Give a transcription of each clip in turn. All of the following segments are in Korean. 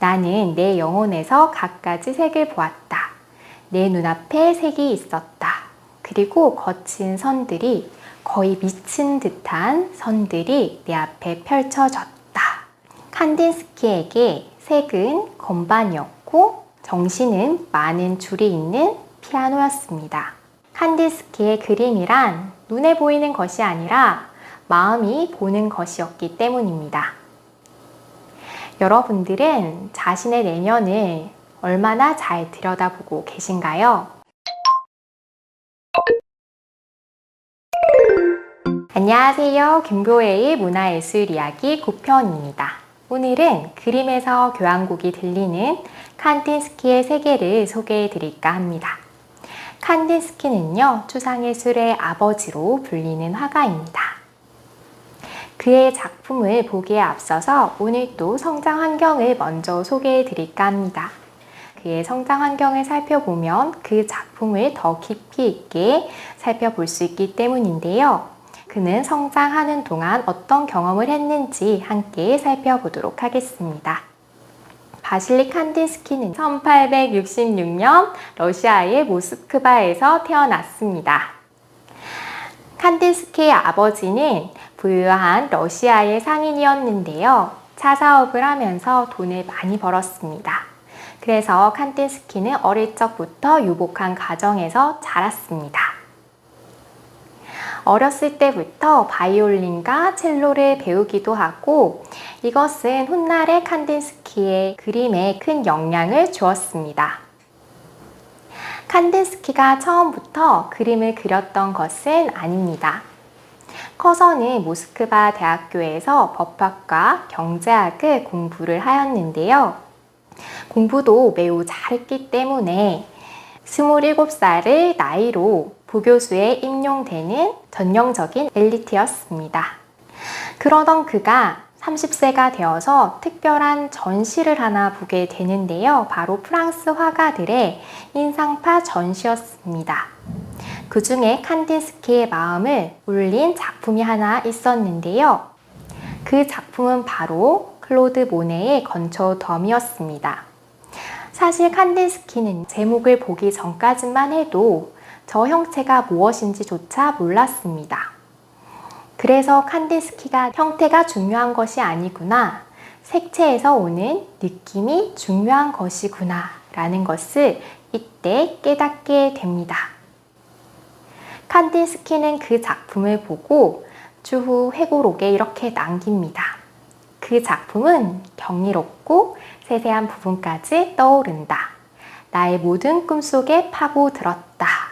나는 내 영혼에서 갖가지 색을 보았다. 내 눈앞에 색이 있었다. 그리고 거친 선들이 거의 미친 듯한 선들이 내 앞에 펼쳐졌다. 칸딘스키에게 색은 건반이었고 정신은 많은 줄이 있는 피아노였습니다. 칸딘스키의 그림이란 눈에 보이는 것이 아니라 마음이 보는 것이었기 때문입니다. 여러분들은 자신의 내면을 얼마나 잘 들여다보고 계신가요? 안녕하세요. 김교회의 문화예술 이야기 9편입니다. 오늘은 그림에서 교향곡이 들리는 칸딘스키의 세계를 소개해 드릴까 합니다. 칸딘스키는요, 추상예술의 아버지로 불리는 화가입니다. 그의 작품을 보기에 앞서서 오늘 또 성장 환경을 먼저 소개해 드릴까 합니다. 그의 성장 환경을 살펴보면 그 작품을 더 깊이 있게 살펴볼 수 있기 때문인데요. 그는 성장하는 동안 어떤 경험을 했는지 함께 살펴보도록 하겠습니다. 바실리 칸딘스키는 1866년 러시아의 모스크바에서 태어났습니다. 칸딘스키의 아버지는 부유한 러시아의 상인이었는데요. 차 사업을 하면서 돈을 많이 벌었습니다. 그래서 칸딘스키는 어릴 적부터 유복한 가정에서 자랐습니다. 어렸을 때부터 바이올린과 첼로를 배우기도 하고 이것은 훗날의 칸딘스키의 그림에 큰 영향을 주었습니다. 칸딘스키가 처음부터 그림을 그렸던 것은 아닙니다. 커서는 모스크바 대학교에서 법학과 경제학을 공부를 하였는데요. 공부도 매우 잘했기 때문에 27살의 나이로 부교수에 임용되는 전형적인 엘리트였습니다. 그러던 그가 30세가 되어서 특별한 전시를 하나 보게 되는데요. 바로 프랑스 화가들의 인상파 전시였습니다. 그 중에 칸딘스키의 마음을 울린 작품이 하나 있었는데요. 그 작품은 바로 클로드 모네의 건초 덤이었습니다. 사실 칸딘스키는 제목을 보기 전까지만 해도 저 형체가 무엇인지조차 몰랐습니다. 그래서 칸딘스키가 형태가 중요한 것이 아니구나. 색채에서 오는 느낌이 중요한 것이구나. 라는 것을 이때 깨닫게 됩니다. 칸딘스키는 그 작품을 보고 추후 회고록에 이렇게 남깁니다. 그 작품은 경이롭고 세세한 부분까지 떠오른다. 나의 모든 꿈속에 파고들었다.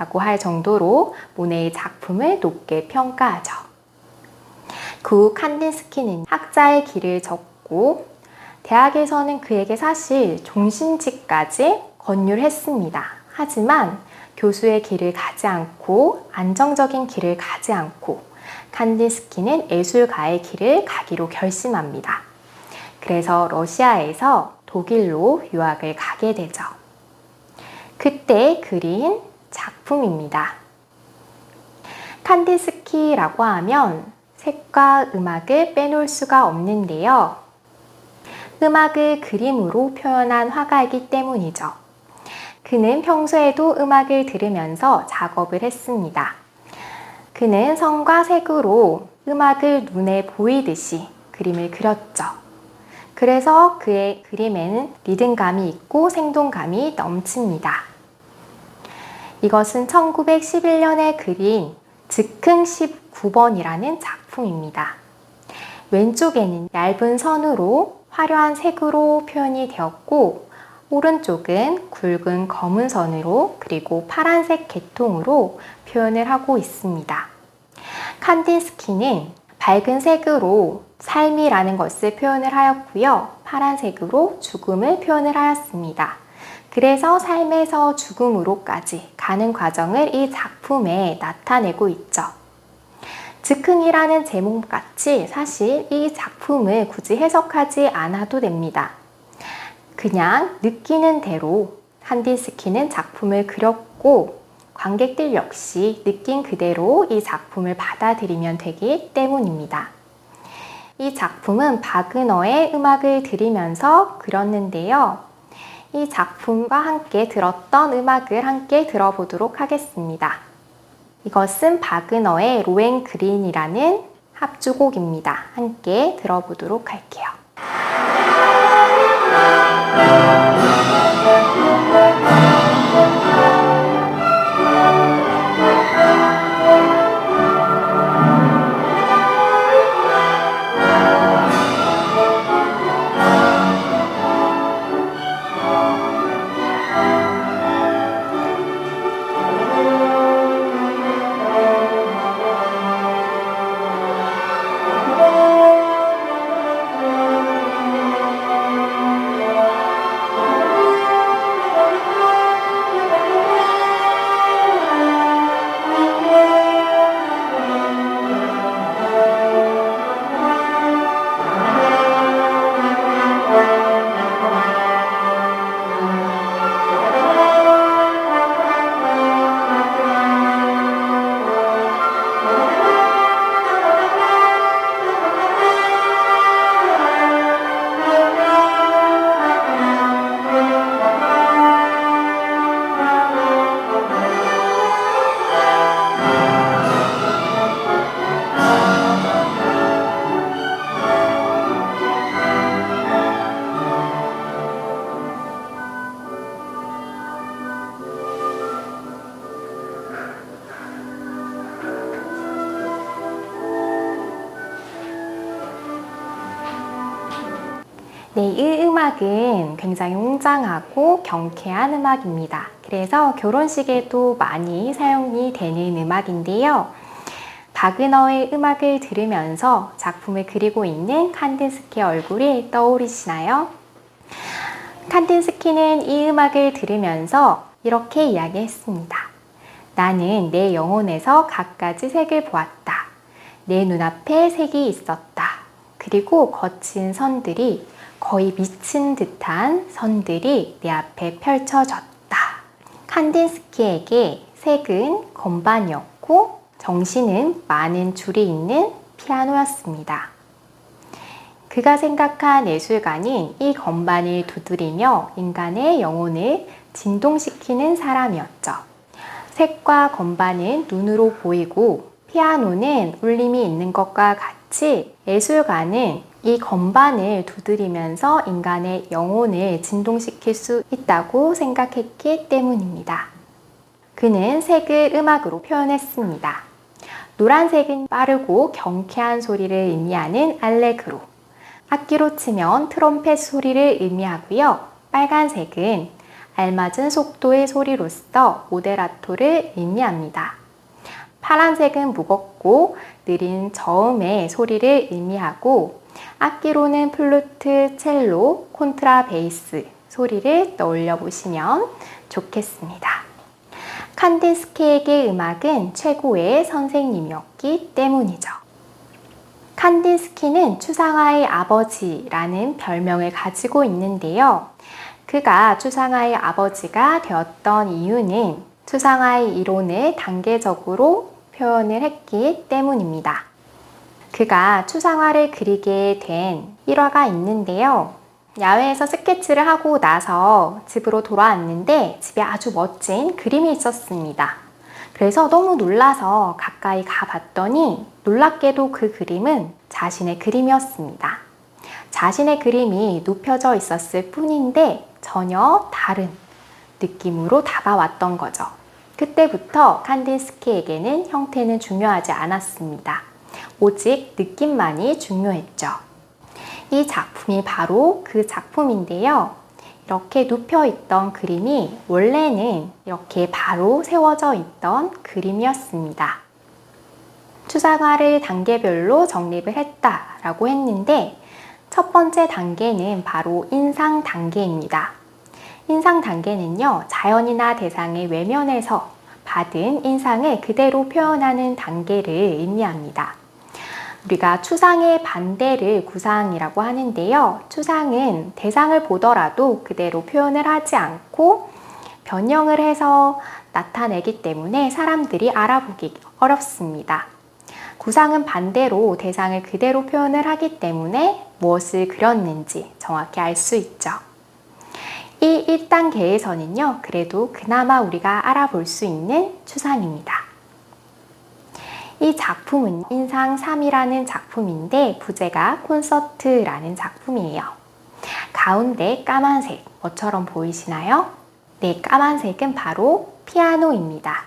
라고 할 정도로 모네의 작품을 높게 평가하죠. 그 후 칸딘스키는 학자의 길을 졌고 대학에서는 그에게 사실 종신직까지 권유를 했습니다. 하지만 교수의 길을 가지 않고 안정적인 길을 가지 않고 칸딘스키는 예술가의 길을 가기로 결심합니다. 그래서 러시아에서 독일로 유학을 가게 되죠. 그때 그린 작품입니다. 칸딘스키라고 하면 색과 음악을 빼놓을 수가 없는데요. 음악을 그림으로 표현한 화가이기 때문이죠. 그는 평소에도 음악을 들으면서 작업을 했습니다. 그는 성과 색으로 음악을 눈에 보이듯이 그림을 그렸죠. 그래서 그의 그림에는 리듬감이 있고 생동감이 넘칩니다. 이것은 1911년에 그린 즉흥 19번이라는 작품입니다. 왼쪽에는 얇은 선으로 화려한 색으로 표현이 되었고 오른쪽은 굵은 검은 선으로 그리고 파란색 계통으로 표현을 하고 있습니다. 칸딘스키는 밝은 색으로 삶이라는 것을 표현을 하였고요. 파란색으로 죽음을 표현을 하였습니다. 그래서 삶에서 죽음으로까지 가는 과정을 이 작품에 나타내고 있죠. 즉흥이라는 제목 같이 사실 이 작품을 굳이 해석하지 않아도 됩니다. 그냥 느끼는 대로 한딘스키는 작품을 그렸고 관객들 역시 느낀 그대로 이 작품을 받아들이면 되기 때문입니다. 이 작품은 바그너의 음악을 들으면서 그렸는데요. 이 작품과 함께 들었던 음악을 함께 들어보도록 하겠습니다. 이것은 바그너의 로엔 그린이라는 합주곡입니다. 함께 들어보도록 할게요. 음악은 굉장히 웅장하고 경쾌한 음악입니다. 그래서 결혼식에도 많이 사용이 되는 음악인데요. 바그너의 음악을 들으면서 작품을 그리고 있는 칸딘스키의 얼굴이 떠오르시나요? 칸딘스키는 이 음악을 들으면서 이렇게 이야기했습니다. 나는 내 영혼에서 갖가지 색을 보았다. 내 눈앞에 색이 있었다. 그리고 거친 선들이 거의 미친 듯한 선들이 내 앞에 펼쳐졌다. 칸딘스키에게 색은 건반이었고 정신은 많은 줄이 있는 피아노였습니다. 그가 생각한 예술가는 이 건반을 두드리며 인간의 영혼을 진동시키는 사람이었죠. 색과 건반은 눈으로 보이고 피아노는 울림이 있는 것과 같이 예술가는 이 건반을 두드리면서 인간의 영혼을 진동시킬 수 있다고 생각했기 때문입니다. 그는 색을 음악으로 표현했습니다. 노란색은 빠르고 경쾌한 소리를 의미하는 알레그로, 악기로 치면 트럼펫 소리를 의미하고요. 빨간색은 알맞은 속도의 소리로서 모데라토를 의미합니다. 파란색은 무겁고 느린 저음의 소리를 의미하고 악기로는 플루트, 첼로, 콘트라베이스 소리를 떠올려 보시면 좋겠습니다. 칸딘스키에게 음악은 최고의 선생님이었기 때문이죠. 칸딘스키는 추상화의 아버지라는 별명을 가지고 있는데요. 그가 추상화의 아버지가 되었던 이유는 추상화의 이론을 단계적으로 표현을 했기 때문입니다. 그가 추상화를 그리게 된 일화가 있는데요. 야외에서 스케치를 하고 나서 집으로 돌아왔는데 집에 아주 멋진 그림이 있었습니다. 그래서 너무 놀라서 가까이 가봤더니 놀랍게도 그 그림은 자신의 그림이었습니다. 자신의 그림이 눕혀져 있었을 뿐인데 전혀 다른 느낌으로 다가왔던 거죠. 그때부터 칸딘스키에게는 형태는 중요하지 않았습니다. 오직 느낌만이 중요했죠. 이 작품이 바로 그 작품인데요. 이렇게 눕혀 있던 그림이 원래는 이렇게 바로 세워져 있던 그림이었습니다. 추상화를 단계별로 정립을 했다라고 했는데 첫 번째 단계는 바로 인상 단계입니다. 인상 단계는요, 자연이나 대상의 외면에서 받은 인상을 그대로 표현하는 단계를 의미합니다. 우리가 추상의 반대를 구상이라고 하는데요. 추상은 대상을 보더라도 그대로 표현을 하지 않고 변형을 해서 나타내기 때문에 사람들이 알아보기 어렵습니다. 구상은 반대로 대상을 그대로 표현을 하기 때문에 무엇을 그렸는지 정확히 알 수 있죠. 이 1단계에서는요, 그래도 그나마 우리가 알아볼 수 있는 추상입니다. 이 작품은 인상 3이라는 작품인데 부제가 콘서트라는 작품이에요. 가운데 까만색, 뭐처럼 보이시나요? 네, 까만색은 바로 피아노입니다.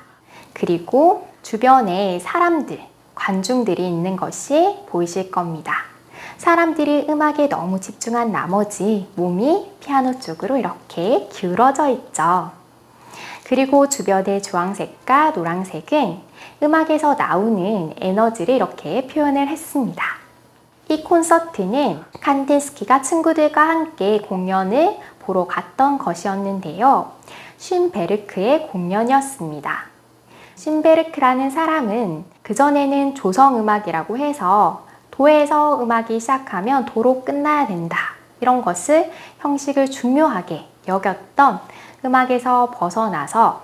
그리고 주변에 사람들, 관중들이 있는 것이 보이실 겁니다. 사람들이 음악에 너무 집중한 나머지 몸이 피아노 쪽으로 이렇게 기울어져 있죠. 그리고 주변의 주황색과 노란색은 음악에서 나오는 에너지를 이렇게 표현을 했습니다. 이 콘서트는 칸딘스키가 친구들과 함께 공연을 보러 갔던 것이었는데요. 쉰베르크의 공연이었습니다. 쉰베르크라는 사람은 그전에는 조성음악이라고 해서 도에서 음악이 시작하면 도로 끝나야 된다. 이런 것을 형식을 중요하게 여겼던 음악에서 벗어나서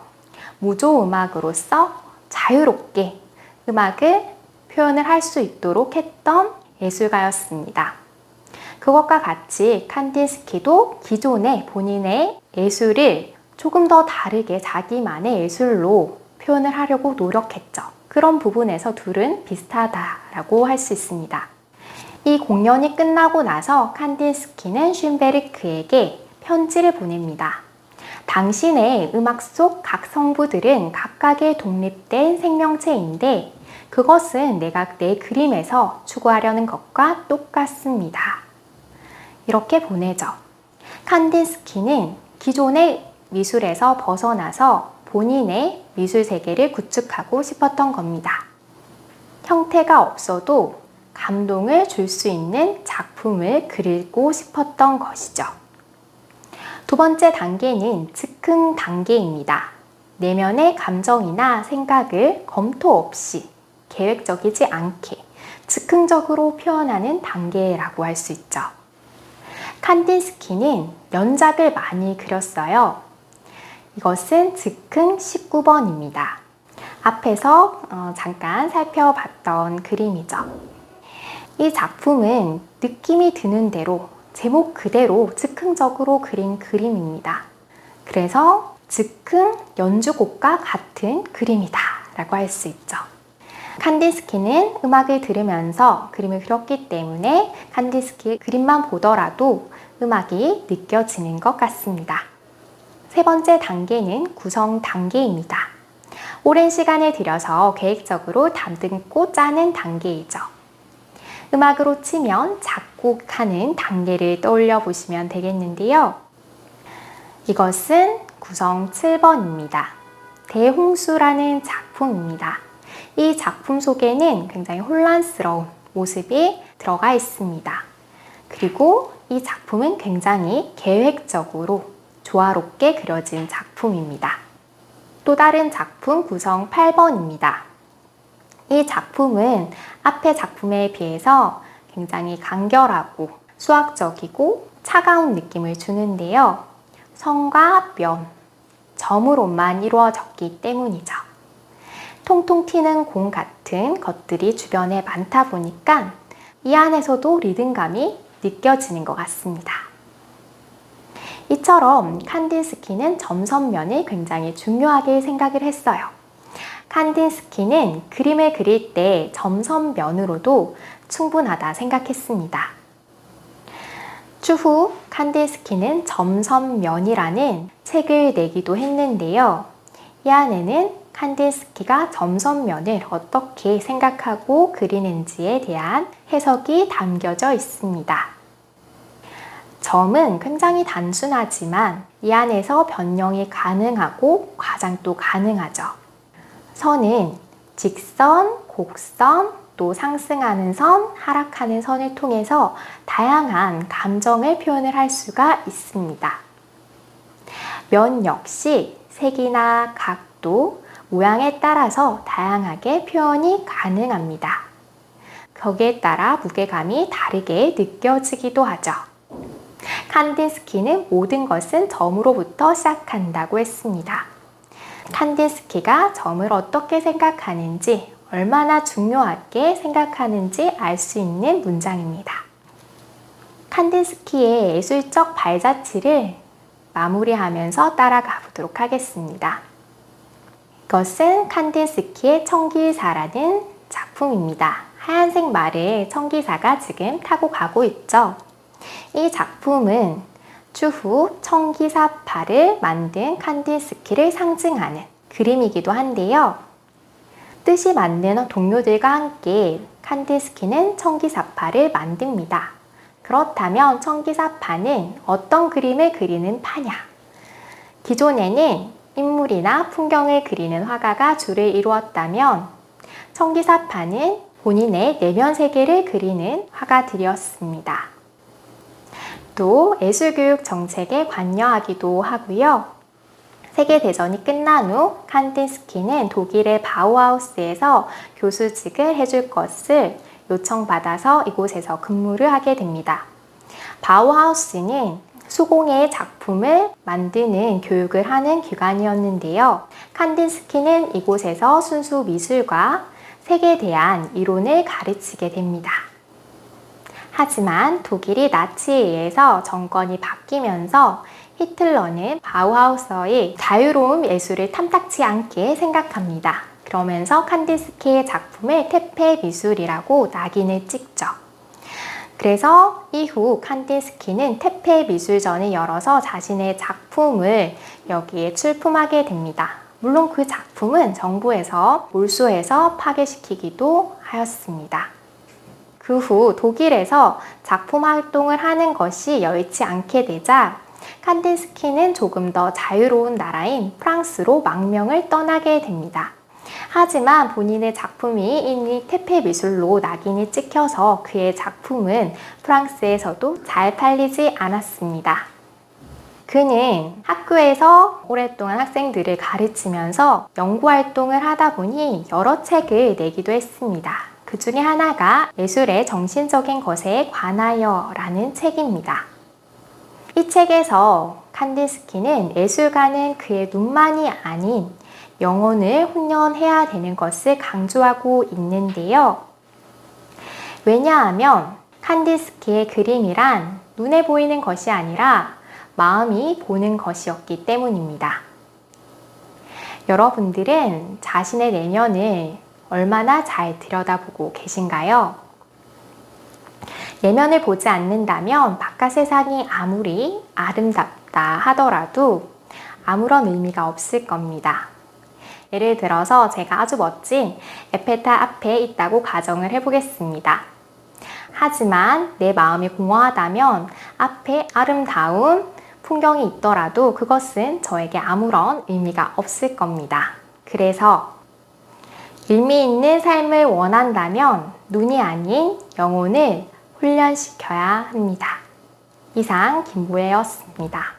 무조 음악으로서 자유롭게 음악을 표현을 할 수 있도록 했던 예술가였습니다. 그것과 같이 칸딘스키도 기존의 본인의 예술을 조금 더 다르게 자기만의 예술로 표현을 하려고 노력했죠. 그런 부분에서 둘은 비슷하다라고 할 수 있습니다. 이 공연이 끝나고 나서 칸딘스키는 쉰베르크에게 편지를 보냅니다. 당신의 음악 속 각 성부들은 각각의 독립된 생명체인데 그것은 내가 내 그림에서 추구하려는 것과 똑같습니다. 이렇게 보내죠. 칸딘스키는 기존의 미술에서 벗어나서 본인의 미술 세계를 구축하고 싶었던 겁니다. 형태가 없어도 감동을 줄 수 있는 작품을 그리고 싶었던 것이죠. 두 번째 단계는 즉흥 단계입니다. 내면의 감정이나 생각을 검토 없이 계획적이지 않게 즉흥적으로 표현하는 단계라고 할 수 있죠. 칸딘스키는 연작을 많이 그렸어요. 이것은 즉흥 19번입니다. 앞에서 어, 잠깐 살펴봤던 그림이죠. 이 작품은 느낌이 드는 대로 제목 그대로 즉흥적으로 그린 그림입니다. 그래서 즉흥 연주곡과 같은 그림이다 라고 할 수 있죠. 칸디스키는 음악을 들으면서 그림을 그렸기 때문에 칸디스키 그림만 보더라도 음악이 느껴지는 것 같습니다. 세 번째 단계는 구성 단계입니다. 오랜 시간을 들여서 계획적으로 담듬고 짜는 단계이죠. 음악으로 치면 작곡하는 단계를 떠올려 보시면 되겠는데요. 이것은 구성 7번입니다. 대홍수라는 작품입니다. 이 작품 속에는 굉장히 혼란스러운 모습이 들어가 있습니다. 그리고 이 작품은 굉장히 계획적으로 조화롭게 그려진 작품입니다. 또 다른 작품 구성 8번입니다. 이 작품은 앞의 작품에 비해서 굉장히 간결하고 수학적이고 차가운 느낌을 주는데요. 선과 면, 점으로만 이루어졌기 때문이죠. 통통 튀는 공 같은 것들이 주변에 많다 보니까 이 안에서도 리듬감이 느껴지는 것 같습니다. 이처럼 칸딘스키는 점선면을 굉장히 중요하게 생각을 했어요. 칸딘스키는 그림을 그릴 때 점선면으로도 충분하다 생각했습니다. 추후 칸딘스키는 점선면이라는 책을 내기도 했는데요. 이 안에는 칸딘스키가 점선면을 어떻게 생각하고 그리는지에 대한 해석이 담겨져 있습니다. 점은 굉장히 단순하지만 이 안에서 변형이 가능하고 과장도 가능하죠. 선은 직선, 곡선, 또 상승하는 선, 하락하는 선을 통해서 다양한 감정을 표현을 할 수가 있습니다. 면 역시 색이나 각도, 모양에 따라서 다양하게 표현이 가능합니다. 거기에 따라 무게감이 다르게 느껴지기도 하죠. 칸딘스키는 모든 것은 점으로부터 시작한다고 했습니다. 칸딘스키가 점을 어떻게 생각하는지, 얼마나 중요하게 생각하는지 알 수 있는 문장입니다. 칸딘스키의 예술적 발자취를 마무리하면서 따라가 보도록 하겠습니다. 이것은 칸딘스키의 청기사라는 작품입니다. 하얀색 말을 청기사가 지금 타고 가고 있죠. 이 작품은 추후 청기사파를 만든 칸딘스키를 상징하는 그림이기도 한데요. 뜻이 맞는 동료들과 함께 칸딘스키는 청기사파를 만듭니다. 그렇다면 청기사파는 어떤 그림을 그리는 파냐? 기존에는 인물이나 풍경을 그리는 화가가 주를 이루었다면 청기사파는 본인의 내면 세계를 그리는 화가들이었습니다. 또 예술교육 정책에 관여하기도 하고요. 세계대전이 끝난 후 칸딘스키는 독일의 바우하우스에서 교수직을 해줄 것을 요청받아서 이곳에서 근무를 하게 됩니다. 바우하우스는 수공예의 작품을 만드는 교육을 하는 기관이었는데요. 칸딘스키는 이곳에서 순수 미술과 색에 대한 이론을 가르치게 됩니다. 하지만 독일이 나치에 의해서 정권이 바뀌면서 히틀러는 바우하우서의 자유로운 예술을 탐탁치 않게 생각합니다. 그러면서 칸딘스키의 작품을 퇴폐 미술이라고 낙인을 찍죠. 그래서 이후 칸딘스키는 퇴폐 미술전을 열어서 자신의 작품을 여기에 출품하게 됩니다. 물론 그 작품은 정부에서 몰수해서 파괴시키기도 하였습니다. 그 후 독일에서 작품 활동을 하는 것이 여의치 않게 되자 칸딘스키는 조금 더 자유로운 나라인 프랑스로 망명을 떠나게 됩니다. 하지만 본인의 작품이 이미 퇴폐 미술로 낙인이 찍혀서 그의 작품은 프랑스에서도 잘 팔리지 않았습니다. 그는 학교에서 오랫동안 학생들을 가르치면서 연구 활동을 하다 보니 여러 책을 내기도 했습니다. 그 중에 하나가 예술의 정신적인 것에 관하여 라는 책입니다. 이 책에서 칸딘스키는 예술가는 그의 눈만이 아닌 영혼을 훈련해야 되는 것을 강조하고 있는데요. 왜냐하면 칸딘스키의 그림이란 눈에 보이는 것이 아니라 마음이 보는 것이었기 때문입니다. 여러분들은 자신의 내면을 얼마나 잘 들여다보고 계신가요? 내면을 보지 않는다면 바깥 세상이 아무리 아름답다 하더라도 아무런 의미가 없을 겁니다. 예를 들어서 제가 아주 멋진 에펠탑 앞에 있다고 가정을 해보겠습니다. 하지만 내 마음이 공허하다면 앞에 아름다운 풍경이 있더라도 그것은 저에게 아무런 의미가 없을 겁니다. 그래서 의미 있는 삶을 원한다면 눈이 아닌 영혼을 훈련시켜야 합니다. 이상 김보혜였습니다.